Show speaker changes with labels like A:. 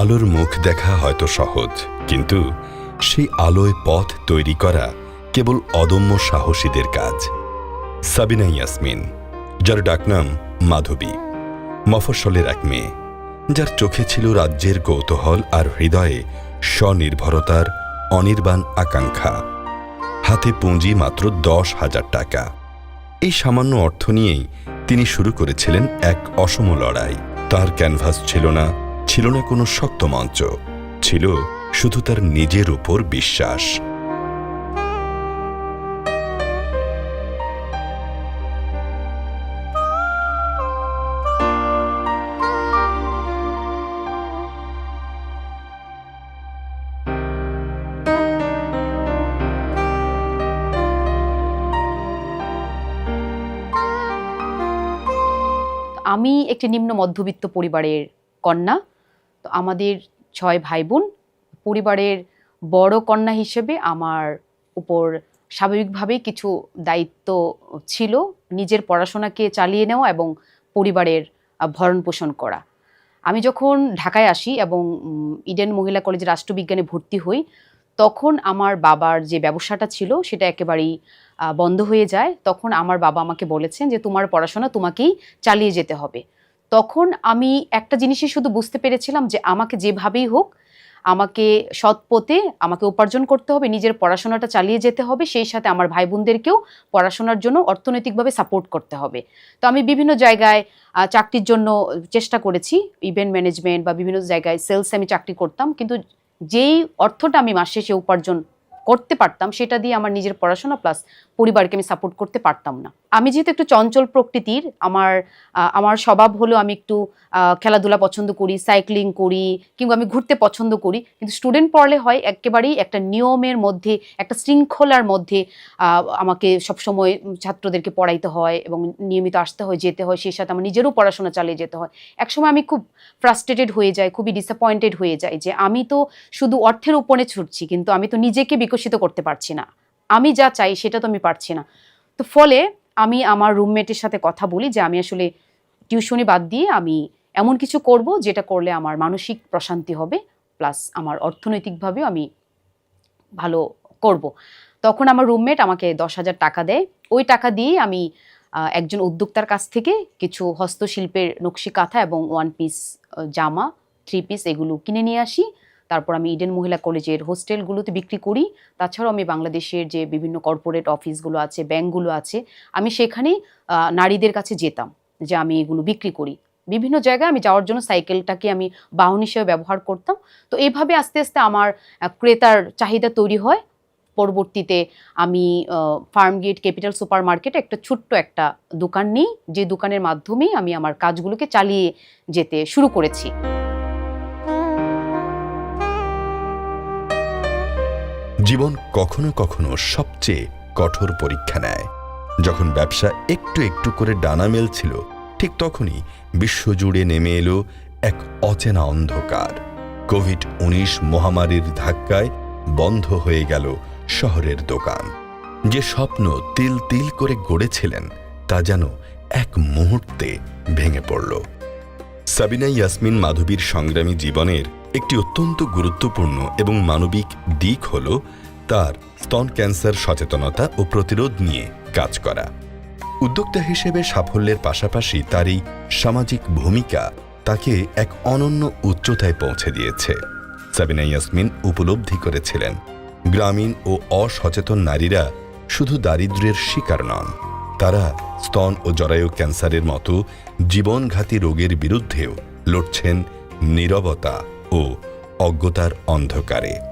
A: আলোর মুখ দেখা হয়তো সহজ, কিন্তু সেই আলোয় পথ তৈরি করা কেবল অদম্য সাহসীদের কাজ। সাবিনা ইয়াসমিন, যার ডাকনাম মাধবী, মফস্বলের এক মেয়ে, যার চোখে ছিল রাজ্যের কৌতূহল আর হৃদয়ে স্বনির্ভরতার অনির্বাণ আকাঙ্ক্ষা। হাতে পুঁজি মাত্র দশ হাজার টাকা। এই সামান্য অর্থ নিয়েই তিনি শুরু করেছিলেন এক অসম লড়াই। তার ক্যানভাস ছিল না ছিল না কোনো শক্ত মঞ্চ, ছিল শুধু তার নিজের উপর বিশ্বাস।
B: আমি একটি নিম্ন মধ্যবিত্ত পরিবারের কন্যা। তো আমাদের ছয় ভাই বোন পরিবারের বড় কন্যা হিসেবে আমার উপর স্বাভাবিকভাবেই কিছু দায়িত্ব ছিল নিজের পড়াশোনাকে চালিয়ে নেওয়া এবং পরিবারের ভরণ পোষণ করা। আমি যখন ঢাকায় আসি এবং ইডেন মহিলা কলেজে রাষ্ট্রবিজ্ঞানে ভর্তি হই, তখন আমার বাবার যে ব্যবসাটা ছিল সেটা একেবারেই বন্ধ হয়ে যায়। তখন আমার বাবা আমাকে বলেছেন যে, তোমার পড়াশোনা তোমাকেই চালিয়ে যেতে হবে। তখন আমি একটা জিনিসই শুধু বুঝতে পেরেছিলাম যে আমাকে যেভাবেই হোক, আমাকে সৎ পথে আমাকে উপার্জন করতে হবে, নিজের পড়াশোনাটা চালিয়ে যেতে হবে, সেই সাথে আমার ভাই বোনদেরকেও পড়াশোনার জন্য অর্থনৈতিকভাবে সাপোর্ট করতে হবে। তো আমি বিভিন্ন জায়গায় চাকরির জন্য চেষ্টা করেছি ইভেন্ট ম্যানেজমেন্ট বা বিভিন্ন জায়গায় সেলসে আমি চাকরি করতাম, কিন্তু যেই অর্থটা আমি মাস শেষে উপার্জন করতে পারতাম, সেটা দিয়ে আমার নিজের পড়াশোনা প্লাস পরিবারকে আমি সাপোর্ট করতে পারতাম না। আমি যেহেতু একটু চঞ্চল প্রকৃতির, আমার আমার স্বভাব হলো আমি একটু খেলাধুলা পছন্দ করি সাইক্লিং করি, কিংবা আমি ঘুরতে পছন্দ করি। কিন্তু স্টুডেন্ট পড়লে হয় একেবারেই একটা নিয়মের মধ্যে, একটা শৃঙ্খলার মধ্যে আমাকে সবসময় ছাত্রদেরকে পড়াইতে হয় এবং নিয়মিত আসতে হয়, যেতে হয়, সেই সাথে আমার নিজেরও পড়াশোনা চালিয়ে যেতে হয়। একসময় আমি খুব ফ্রাস্ট্রেটেড হয়ে যাই, খুবই ডিসঅ্যাপয়েন্টেড হয়ে যাই যে আমি তো শুধু অর্থের উপরে ছুটছি, কিন্তু আমি তো নিজেকে বিকশিত করতে পারছি না। আমি যা চাই সেটা তো আমি পারছি না। তো ফলে আমি আমার রুমমেটের সাথে কথা বলি যে আমি আসলে টিউশনি বাদ দিয়ে আমি এমন কিছু করব যেটা করলে আমার মানসিক প্রশান্তি হবে, প্লাস আমার অর্থনৈতিকভাবেও আমি ভালো করব। তখন আমার রুমমেট আমাকে দশ হাজার টাকা দেয়। ওই টাকা দিয়ে আমি একজন উদ্যোক্তার কাছ থেকে কিছু হস্তশিল্পের নকশি কাঁথা এবং ওয়ান পিস জামা, থ্রি পিস এগুলো কিনে নিয়ে আসি। তারপর আমি ইডেন মহিলা কলেজের হোস্টেলগুলোতে বিক্রি করি। তাছাড়াও আমি বাংলাদেশের যে বিভিন্ন কর্পোরেট অফিসগুলো আছে, ব্যাংকগুলো আছে, আমি সেখানে নারীদের কাছে যেতাম যে আমি এগুলো বিক্রি করি। বিভিন্ন জায়গায় আমি যাওয়ার জন্য সাইকেলটাকে আমি বাহন হিসেবে ব্যবহার করতাম। তো এইভাবে আস্তে আস্তে আমার ক্রেতার চাহিদা তৈরি হয়। পরবর্তীতে আমি ফার্ম গেট ক্যাপিটাল সুপার মার্কেটে একটা ছোট্ট একটা দোকান নিই। যে দোকানের মাধ্যমেই আমি আমার কাজগুলোকে চালিয়ে যেতে শুরু করেছি।
A: জীবন কখনো কখনো সবচেয়ে কঠোর পরীক্ষা নেয়। যখন ব্যবসা একটু একটু করে ডানা মেলছিল, ঠিক তখনই বিশ্বজুড়ে নেমে এলো এক অচেনা অন্ধকার। কোভিড উনিশ মহামারীর ধাক্কায় বন্ধ হয়ে গেল শহরের দোকান। যে স্বপ্ন তিল তিল করে গড়েছিলেন, তা যেন এক মুহূর্তে ভেঙে পড়ল। সাবিনা ইয়াসমিন মাধবীর সংগ্রামী জীবনের একটি অত্যন্ত গুরুত্বপূর্ণ এবং মানবিক দিক হল তার স্তন ক্যান্সার সচেতনতা ও প্রতিরোধ নিয়ে কাজ করা। উদ্যোক্তা হিসেবে সাফল্যের পাশাপাশি তার এই সামাজিক ভূমিকা তাকে এক অনন্য উচ্চতায় পৌঁছে দিয়েছে। সাবিনা ইয়াসমিন উপলব্ধি করেছিলেন, গ্রামীণ ও অসচেতন নারীরা শুধু দারিদ্র্যের শিকার নন, তারা স্তন ও জরায়ু ক্যান্সারের মতো জীবনঘাতী রোগের বিরুদ্ধেও লড়ছেন নীরবতা। ও অজ্ঞতার অন্ধকারে।